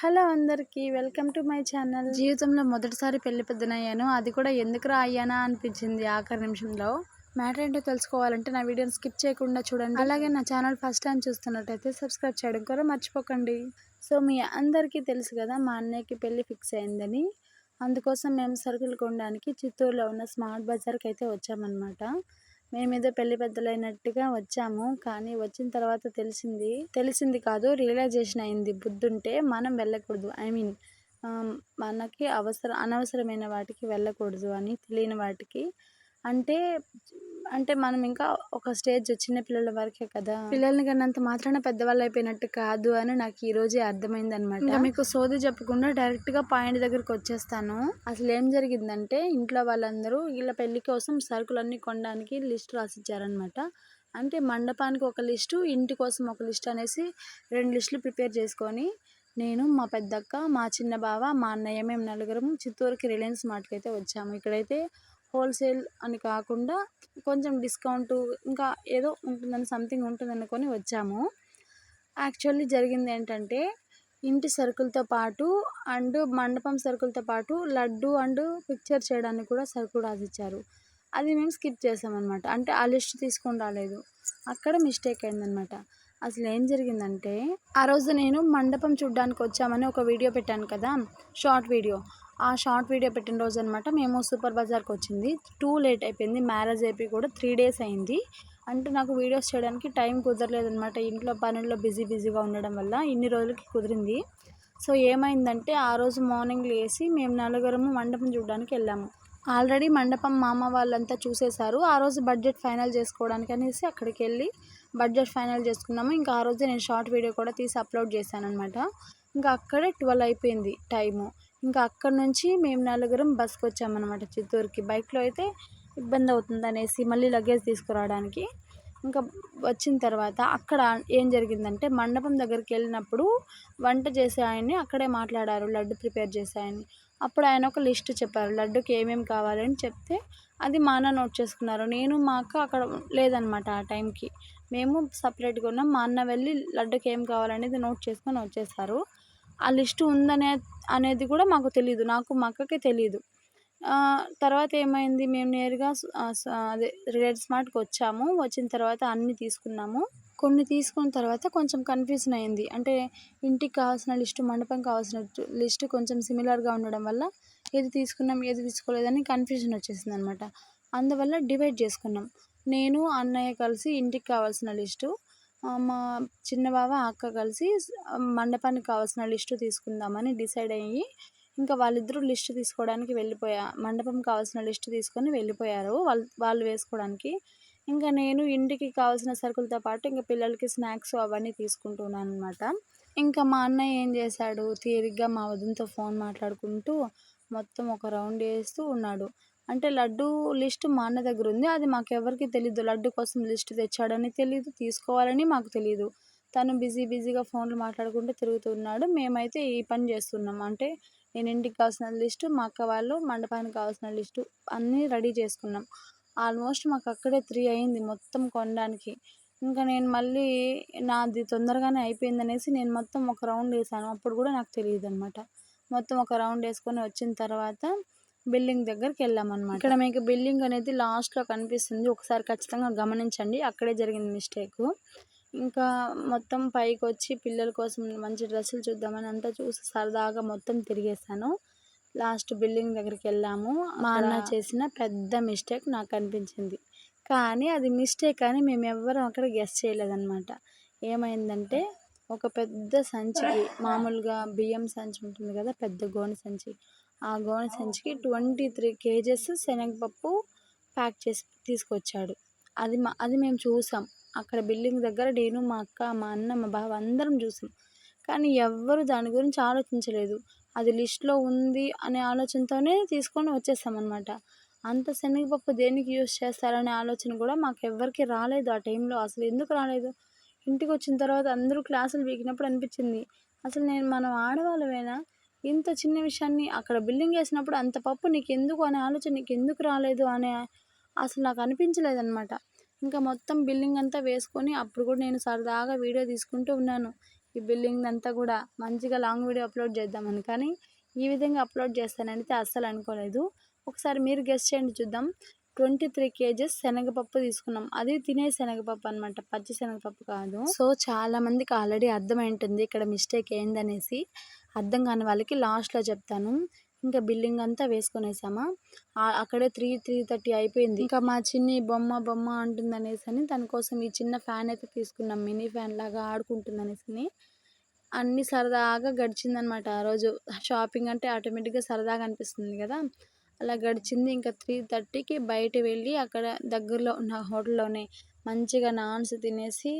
Hello అందరికీ welcome to my channel. జీవితంలో మొదటిసారి పెళ్ళి పెద్దనయ్యాను. అది కూడా ఎందుకురా అయ్యానా అనిపించింది ఆఖరి నిమిషంలో. మ్యాటర్ ఏంటో తెలుసుకోవాలంటే నా వీడియోని స్కిప్ చేయకుండా చూడండి. అలాగే నా ఛానల్ ఫస్ట్ టైం చూస్తున్నట్టయితే సబ్స్క్రైబ్ చేయడం కూడా మర్చిపోకండి. సో మీ అందరికీ తెలుసు కదా మా అన్నయ్యకి పెళ్ళి ఫిక్స్ అయిందని. అందుకోసం మేము సరుకులు కొనడానికి చిత్తూరులో ఉన్న స్మార్ట్ బజార్కి అయితే వచ్చామన్నమాట. మేమేదో పెళ్ళి పెద్దలైనట్టుగా వచ్చాము. కానీ వచ్చిన తర్వాత తెలిసింది తెలిసింది కాదు రియలైజేషన్ అయింది. బుద్ధుంటే మనం వెళ్ళకూడదు. ఐ మీన్ మనకి అవసరం అనవసరమైన వాటికి వెళ్ళకూడదు అని తెలియని వాటికి అంటే అంటే మనం ఇంకా ఒక స్టేజ్ చిన్న పిల్లల వరకే కదా. పిల్లల్ని కన్నంత మాత్రాన పెద్దవాళ్ళు అయిపోయినట్టు కాదు అని నాకు ఈ రోజే అర్థమైంది అనమాట మీకు సోది చెప్పకుండా డైరెక్ట్గా పాయింట్ దగ్గరికి వచ్చేస్తాను. అసలు ఏం జరిగిందంటే ఇంట్లో వాళ్ళందరూ వీళ్ళ పెళ్ళి కోసం సరుకులన్నీ కొనడానికి లిస్ట్ రాసిచ్చారనమాట అంటే మండపానికి ఒక లిస్టు ఇంటి కోసం ఒక లిస్ట్ అనేసి రెండు లిస్టులు ప్రిపేర్ చేసుకొని నేను మా పెద్దక్క మా చిన్న బావ మా అన్నయ్య మేము నలుగురం చిత్తూరుకి రిలయన్స్ మార్ట్కి అయితే వచ్చాము. ఇక్కడైతే హోల్సేల్ అని కాకుండా కొంచెం డిస్కౌంట్ ఇంకా ఏదో ఉంటుందని సంథింగ్ ఉంటుంది అనుకొని వచ్చాము. యాక్చువల్లీ జరిగింది ఏంటంటే ఇంటి సరుకులతో పాటు అండ్ మండపం సరుకులతో పాటు లడ్డు అండ్ పిక్చర్ చేయడానికి కూడా సరుకులు రాసిచ్చారు అది మేము స్కిప్ చేసామన్నమాట. అంటే ఆ లిస్ట్ తీసుకొని రాలేదు. అక్కడ మిస్టేక్ అయిందనమాట అసలు ఏం జరిగిందంటే ఆ రోజు నేను మండపం చూడ్డానికి వచ్చామని ఒక వీడియో పెట్టాను కదా షార్ట్ వీడియో. ఆ షార్ట్ వీడియో పెట్టిన రోజు అనమాట మేము సూపర్ బజార్కి వచ్చింది టూ లేట్ అయిపోయింది మ్యారేజ్ అయిపోయి కూడా త్రీ డేస్ అయింది. అంటే నాకు వీడియోస్ చేయడానికి టైం కుదరలేదనమాట ఇంట్లో పనుల్లో బిజీ బిజీగా ఉండడం వల్ల ఇన్ని రోజులకి కుదిరింది. సో ఏమైందంటే ఆ రోజు మార్నింగ్ లేసి మేము నలుగురము మండపం చూడడానికి వెళ్ళాము. ఆల్రెడీ మండపం మామ వాళ్ళంతా చూసేశారు. ఆ రోజు బడ్జెట్ ఫైనల్ చేసుకోవడానికి అనేసి అక్కడికి వెళ్ళి బడ్జెట్ ఫైనల్ చేసుకున్నాము. ఇంకా ఆ రోజు నేను షార్ట్ వీడియో కూడా తీసి అప్లోడ్ చేశాను అనమాట ఇంకా అక్కడే ట్వెల్వ్ అయిపోయింది టైము. ఇంకా అక్కడ నుంచి మేము నలుగురం బస్కి వచ్చామన్నమాట చిత్తూరుకి. బైక్లో అయితే ఇబ్బంది అవుతుంది అనేసి మళ్ళీ లగేజ్ తీసుకురావడానికి. ఇంకా వచ్చిన తర్వాత అక్కడ ఏం జరిగిందంటే మండపం దగ్గరికి వెళ్ళినప్పుడు వంట చేసే ఆయన్ని అక్కడే మాట్లాడారు లడ్డు ప్రిపేర్ చేసే ఆయన్ని. అప్పుడు ఆయన ఒక లిస్ట్ చెప్పారు లడ్డుకి ఏమేమి కావాలని చెప్తే అది మా అన్న నోట్ చేసుకున్నారు. నేను మా అక్క అక్కడ లేదనమాట ఆ టైంకి. మేము సపరేట్గా ఉన్నాం. మా అన్న వెళ్ళి లడ్డుకి ఏం కావాలనేది నోట్ చేసుకొని వచ్చేసారు. ఆ లిస్ట్ ఉందనే అనేది కూడా మాకు తెలియదు నాకు మా అక్కకి తెలియదు తర్వాత ఏమైంది? మేము నేరుగా అదే రిలేట్ స్మార్ట్కి వచ్చాము. వచ్చిన తర్వాత అన్నీ తీసుకున్నాము. కొన్ని తీసుకున్న తర్వాత కొంచెం కన్ఫ్యూజన్ అయింది. అంటే ఇంటికి కావాల్సిన లిస్టు మండపం కావాల్సిన లిస్టు కొంచెం సిమిలర్గా ఉండడం వల్ల ఏది తీసుకున్నాం ఏది తీసుకోలేదని కన్ఫ్యూజన్ వచ్చేసింది అనమాట అందువల్ల డివైడ్ చేసుకున్నాం. నేను అన్నయ్య కలిసి ఇంటికి కావాల్సిన లిస్టు మా చిన్న బావ అక్క కలిసి మండపానికి కావాల్సిన లిస్టు తీసుకుందామని డిసైడ్ అయ్యి ఇంకా వాళ్ళిద్దరూ లిస్ట్ తీసుకోవడానికి వెళ్ళిపోయా మండపం కావాల్సిన లిస్ట్ తీసుకొని వెళ్ళిపోయారు. వాళ్ళు వాళ్ళు వేసుకోవడానికి ఇంకా నేను ఇంటికి కావాల్సిన సరుకులతో పాటు ఇంకా పిల్లలకి స్నాక్స్ అవన్నీ తీసుకుంటున్నాను అనమాట ఇంకా మా అన్నయ్య ఏం చేశాడు? తీరిగ్గా మా వదినతో ఫోన్ మాట్లాడుకుంటూ మొత్తం ఒక రౌండ్ వేస్తూ ఉన్నాడు. అంటే లడ్డు లిస్ట్ మా అన్న దగ్గర ఉంది. అది మాకు ఎవరికి తెలీదు. లడ్డు కోసం లిస్ట్ తెచ్చాడని తెలియదు తీసుకోవాలని మాకు తెలియదు తను బిజీ బిజీగా ఫోన్లు మాట్లాడుకుంటూ తిరుగుతున్నాడు మేమైతే ఈ పని చేస్తున్నాం. అంటే నేను ఇంటికి కావాల్సిన లిస్టు మా అక్క వాళ్ళు మండపానికి కావాల్సిన లిస్టు అన్నీ రెడీ చేసుకున్నాం. ఆల్మోస్ట్ మాకు అక్కడే త్రీ అయింది మొత్తం కొనడానికి. ఇంకా నేను మళ్ళీ నాది తొందరగానే అయిపోయింది అనేసి నేను మొత్తం ఒక రౌండ్ వేసాను. అప్పుడు కూడా నాకు తెలియదు అనమాట మొత్తం ఒక రౌండ్ వేసుకొని వచ్చిన తర్వాత బిల్డింగ్ దగ్గరికి వెళ్ళామన్నమాట. ఇక్కడ మీకు బిల్డింగ్ అనేది లాస్ట్లో కనిపిస్తుంది. ఒకసారి ఖచ్చితంగా గమనించండి. అక్కడే జరిగింది మిస్టేక్. ఇంకా మొత్తం పైకి వచ్చి పిల్లల కోసం మంచి డ్రెస్సులు చూద్దామని అంతా చూసి సరదాగా మొత్తం తిరిగేసాను లాస్ట్ బిల్డింగ్ దగ్గరికి వెళ్ళాము. మా అన్న చేసిన పెద్ద మిస్టేక్ నాకు అనిపించింది. కానీ అది మిస్టేక్ అని మేము ఎవ్వరం అక్కడ గెస్ చేయలేదన్నమాట. ఏమైందంటే ఒక పెద్ద సంచికి మామూలుగా బియ్యం సంచి ఉంటుంది కదా పెద్ద గోనె సంచి. ఆ గోనె సంచికి ట్వంటీ త్రీ కేజెస్ శనగపప్పు ప్యాక్ చేసి తీసుకొచ్చాడు. అది మా అది మేము చూసాం. అక్కడ బిల్డింగ్ దగ్గర నేను మా అక్క మా అన్న మా బావ అందరం చూసాం. కానీ ఎవ్వరు దాని గురించి ఆలోచించలేదు. అది లిస్ట్లో ఉంది అనే ఆలోచనతోనే తీసుకొని వచ్చేసామన్నమాట అంత శనగపప్పు దేనికి యూస్ చేస్తారనే ఆలోచన కూడా మాకు ఎవ్వరికి రాలేదు ఆ టైంలో. అసలు ఎందుకు రాలేదు? ఇంటికి వచ్చిన తర్వాత అందరూ క్లాసులు వీకినప్పుడు అనిపించింది. అసలు నేను మనం ఆడవాళ్ళమేనా? ఇంత చిన్న విషయాన్ని అక్కడ బిల్డింగ్ వేసినప్పుడు అంత పప్పు నీకు ఎందుకు అనే ఆలోచన నీకు ఎందుకు రాలేదు అనే అసలు నాకు అనిపించలేదన్నమాట. ఇంకా మొత్తం బిల్డింగ్ అంతా వేసుకొని అప్పుడు కూడా నేను సరదాగా వీడియో తీసుకుంటూ ఉన్నాను. ఈ బిల్డింగ్ అంతా కూడా మంచిగా లాంగ్ వీడియో అప్లోడ్ చేద్దామని. కానీ ఈ విధంగా అప్లోడ్ చేస్తానైతే అస్సలు అనుకోలేదు. ఒకసారి మీరు గెస్ట్ చేయండి చూద్దాం. ట్వంటీ త్రీ కేజెస్ శనగపప్పు తీసుకున్నాం. అది తినే శనగపప్పు అనమాట పచ్చి శనగపప్పు కాదు. సో చాలా మందికి ఆల్రెడీ అర్థమై ఉంటుంది ఇక్కడ మిస్టేక్ ఏందనేసి. అర్థం కాని వాళ్ళకి లాస్ట్లో చెప్తాను. ఇంకా బిల్డింగ్ అంతా వేసుకొనేసామా? అక్కడే త్రీ త్రీ థర్టీ అయిపోయింది. ఇంకా మా చిన్ని బొమ్మ బొమ్మ అంటుందనేసి అని తన కోసం ఈ చిన్న ఫ్యాన్ అయితే తీసుకున్నాం. మినీ ఫ్యాన్ లాగా ఆడుకుంటుందనేసి అన్ని సరదాగా గడిచిందనమాట ఆ రోజు షాపింగ్ అంటే ఆటోమేటిక్గా సరదాగా అనిపిస్తుంది కదా. అలా గడిచింది ఇంకా త్రీ థర్టీకి బయట వెళ్ళి అక్కడ దగ్గరలో ఉన్న హోటల్లోనే మంచిగా నాన్స్ తినేసి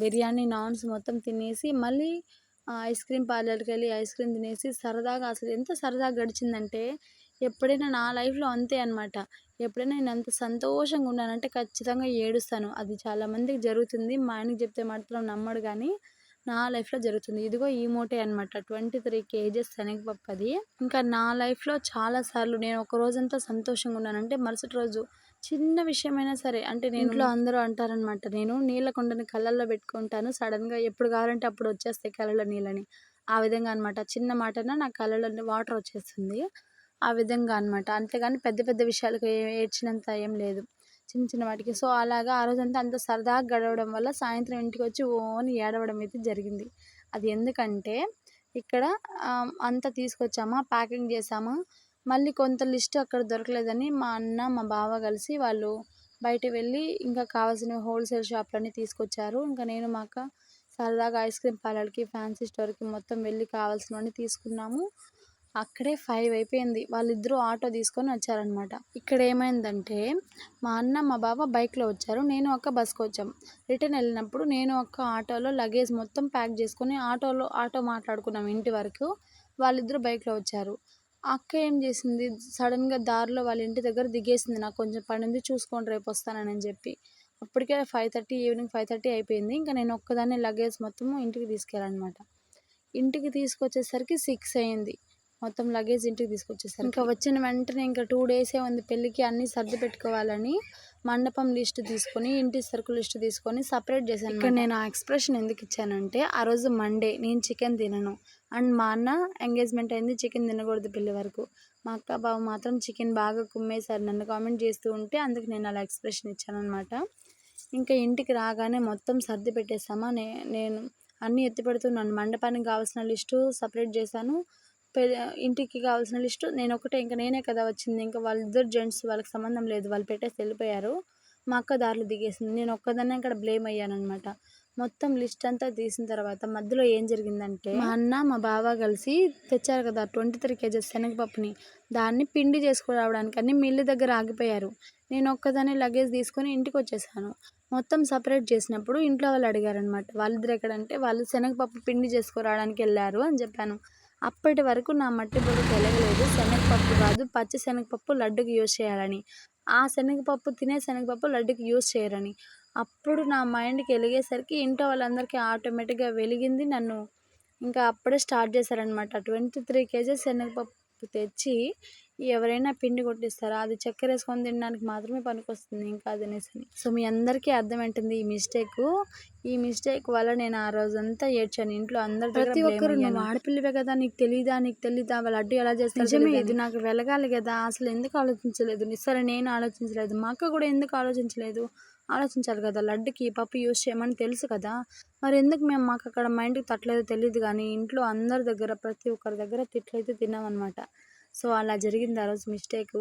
బిర్యానీ నాన్స్ మొత్తం తినేసి మళ్ళీ ఐస్ క్రీమ్ పార్లర్కి వెళ్ళి ఐస్ క్రీమ్ తినేసి సరదాగా అసలు ఎంత సరదాగా గడిచిందంటే ఎప్పుడైనా నా లైఫ్లో అంతే అనమాట ఎప్పుడైనా నేను అంత సంతోషంగా ఉన్నానంటే ఖచ్చితంగా ఏడుస్తాను. అది చాలా మందికి జరుగుతుంది. మా ఆయనకి చెప్తే మాత్రం నమ్మడు కానీ నా లైఫ్లో జరుగుతుంది. ఇదిగో ఈ మూటే అనమాట ట్వంటీ త్రీ కేజెస్ శనగపప్పు అది ఇంకా నా లైఫ్లో చాలా సార్లు నేను ఒక రోజంతా సంతోషంగా ఉన్నానంటే మరుసటి రోజు చిన్న విషయమైనా సరే అంటే నేను ఇంట్లో అందరూ అంటారనమాట నేను నీళ్ళ కుండని కళ్ళల్లో పెట్టుకుంటాను. సడన్గా ఎప్పుడు కావాలంటే అప్పుడు వచ్చేస్తాయి కళ్ళలో నీళ్ళని. ఆ విధంగా అనమాట చిన్న మాటన నా కళ్ళలో వాటర్ వచ్చేస్తుంది. ఆ విధంగా అనమాట అంతేగాని పెద్ద పెద్ద విషయాలకు ఏడ్చినంత ఏం లేదు. చిన్న చిన్న వాటికి. సో అలాగా ఆ రోజంతా అంత సరదాగా గడవడం వల్ల సాయంత్రం ఇంటికి వచ్చి ఓన్ ఏడవడం అయితే జరిగింది. అది ఎందుకంటే ఇక్కడ అంతా తీసుకొచ్చామా ప్యాకింగ్ చేసామా మళ్ళీ కొంత లిస్ట్ అక్కడ దొరకలేదని మా అన్న మా బావ కలిసి వాళ్ళు బయట వెళ్ళి ఇంకా కావాల్సిన హోల్సేల్ షాప్లన్నీ తీసుకొచ్చారు. ఇంకా నేను మా అక్క సరదాగా ఐస్ క్రీమ్ పార్లర్కి ఫ్యాన్సీ స్టోర్కి మొత్తం వెళ్ళి కావాల్సినవన్నీ తీసుకున్నాము. అక్కడే ఫైవ్ అయిపోయింది. వాళ్ళిద్దరూ ఆటో తీసుకొని వచ్చారనమాట. ఇక్కడ ఏమైందంటే మా అన్న మా బావ బైక్లో వచ్చారు. నేను అక్క బస్కి వచ్చాం. రిటర్న్ వెళ్ళినప్పుడు నేను అక్క ఆటోలో లగేజ్ మొత్తం ప్యాక్ చేసుకొని ఆటోలో ఆటో మాట్లాడుకున్నాం ఇంటి వరకు. వాళ్ళిద్దరూ బైక్లో వచ్చారు. అక్క ఏం చేసింది? సడన్గా దారిలో వాళ్ళ ఇంటి దగ్గర దిగేసింది. నాకు కొంచెం పని ఉంది చూసుకోండి రేపు వస్తానని చెప్పి. అప్పటికే five thirty evening five thirty అయిపోయింది. ఇంకా నేను ఒక్కదాన్ని లగేజ్ మొత్తము ఇంటికి తీసుకెళ్ళానమాట. ఇంటికి తీసుకొచ్చేసరికి సిక్స్ అయింది. మొత్తం లగేజ్ ఇంటికి తీసుకొచ్చేసరికి. ఇంకా వచ్చిన వెంటనే ఇంకా టూ డేసే ఉంది పెళ్ళికి అన్నీ సర్ది పెట్టుకోవాలని మండపం లిస్ట్ తీసుకొని ఇంటి సరుకు లిస్ట్ తీసుకొని సపరేట్ చేశాను ఇక్కడ నేను ఆ ఎక్స్ప్రెషన్ ఎందుకు ఇచ్చానంటే ఆ రోజు మండే నేను చికెన్ తినను. అండ్ మా అన్న ఎంగేజ్మెంట్ అయింది చికెన్ తినకూడదు పెళ్ళి వరకు. మా అక్క బావ మాత్రం చికెన్ బాగా కుమ్మేశారు. నన్ను కామెంట్ చేస్తూ ఉంటే అందుకు నేను అలా ఎక్స్ప్రెషన్ ఇచ్చాను అనమాట ఇంకా ఇంటికి రాగానే మొత్తం సర్ది పెట్టేసామా? నే నేను అన్నీ ఎత్తి పెడుతున్నాను మండపానికి కావాల్సిన లిస్టు సపరేట్ చేశాను. ఇంటికి కావాల్సిన లిస్టు నేను ఒకటే ఇంకా నేనే కదా వచ్చింది. ఇంకా వాళ్ళిద్దరు జెంట్స్ వాళ్ళకి సంబంధం లేదు. వాళ్ళు పెట్టేసి వెళ్ళిపోయారు. మా అక్క దారిలో దిగేసింది. నేను ఒక్కదాన్నే ఇక్కడ బ్లేమ్ అయ్యానమాట మొత్తం లిస్ట్ అంతా తీసిన తర్వాత మధ్యలో ఏం జరిగిందంటే మా అన్న మా బావ కలిసి తెచ్చారు కదా ట్వంటీ త్రీ కేజెస్ శనగపప్పుని. దాన్ని పిండి చేసుకురావడానికి అన్ని మిల్లు దగ్గర ఆగిపోయారు. నేను ఒక్కదాన్ని లగేజ్ తీసుకొని ఇంటికి వచ్చేసాను మొత్తం సపరేట్ చేసినప్పుడు ఇంట్లో వాళ్ళు అడిగారనమాట వాళ్ళిద్దరు ఎక్కడంటే వాళ్ళు శనగపప్పు పిండి చేసుకురావడానికి వెళ్ళారు అని చెప్పాను. అప్పటి వరకు నా మట్టి బుర్ర తెలియలేదు శనగపప్పు కాదు పచ్చి శనగపప్పు లడ్డుకి యూజ్ చేయాలని. ఆ శనగపప్పు తినే శనగపప్పు లడ్డుకి యూజ్ చేయరని. అప్పుడు నా మైండ్కి వెలిగేసరికి ఇంట్లో వాళ్ళందరికీ ఆటోమేటిక్గా వెలిగింది నన్ను. ఇంకా అప్పుడే స్టార్ట్ చేశారనమాట ట్వంటీ త్రీ కేజెస్ శనగపప్పు తెచ్చి ఎవరైనా పిండి కొట్టిస్తారా? అది చక్కెర వేసుకొని తినడానికి మాత్రమే పనికొస్తుంది ఇంకా అది అనేసి సో మీ అందరికీ అర్థమైంటుంది ఈ మిస్టేక్ ఈ మిస్టేక్ వల్ల నేను ఆ రోజంతా ఏడ్చాను. ఇంట్లో అందరి ప్రతి ఒక్కరు నువ్వు ఆడపిల్లవే కదా నీకు తెలీదా నీకు తెలీదా? వాళ్ళ అడ్డు ఎలా చేస్తారు నిజమే ఇది. నాకు వెలగాలి కదా. అసలు ఎందుకు ఆలోచించలేదు? సరే నేను ఆలోచించలేదు. మా అక్క కూడా ఎందుకు ఆలోచించలేదు? ఆలోచించాలి కదా. లడ్డుకి పప్పు యూస్ చేయమని తెలుసు కదా. మరి ఎందుకు మేము మాకు అక్కడ మైండ్కి తట్టలేదో తెలియదు కానీ ఇంట్లో అందరి దగ్గర ప్రతి ఒక్కరి దగ్గర తిట్లయితే తిన్నామన్నమాట సో అలా జరిగింది ఆ రోజు మిస్టేక్.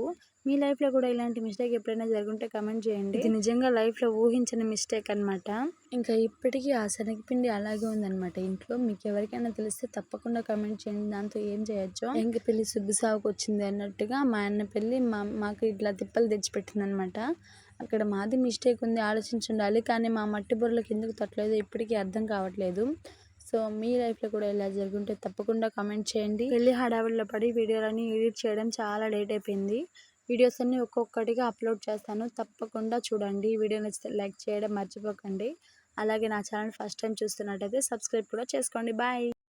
మీ లైఫ్లో కూడా ఇలాంటి మిస్టేక్ ఎప్పుడైనా జరుగుంటే కమెంట్ చేయండి. ఇది నిజంగా లైఫ్లో ఊహించని మిస్టేక్ అనమాట ఇంకా ఇప్పటికీ ఆ శనగపిండి అలాగే ఉందనమాట ఇంట్లో. మీకు ఎవరికైనా తెలిస్తే తప్పకుండా కమెంట్ చేయండి. దాంతో ఏం చేయొచ్చు? ఇంక పెళ్ళి సుబ్బుసావుకు వచ్చింది అన్నట్టుగా మా అన్న పెళ్ళి మా మాకు ఇట్లా తిప్పలు తెచ్చిపెట్టింది అనమాట అక్కడ మాది మిస్టేక్ ఉంది ఆలోచించుండాలి. కానీ మా మట్టి బొర్రలకు ఎందుకు తట్టలేదు ఇప్పటికీ అర్థం కావట్లేదు. సో మీ లైఫ్లో కూడా ఇలా జరుగుంటే తప్పకుండా కామెంట్ చేయండి. పెళ్ళి హడావిడిలో పడి వీడియోలన్నీ ఎడిట్ చేయడం చాలా లేట్ అయిపోయింది. వీడియోస్ అన్ని ఒక్కొక్కటిగా అప్లోడ్ చేస్తాను. తప్పకుండా చూడండి. వీడియో నచ్చితే లైక్ చేయడం మర్చిపోకండి. అలాగే నా ఛానల్ ఫస్ట్ టైం చూస్తున్నట్టయితే సబ్స్క్రైబ్ కూడా చేసుకోండి. బాయ్.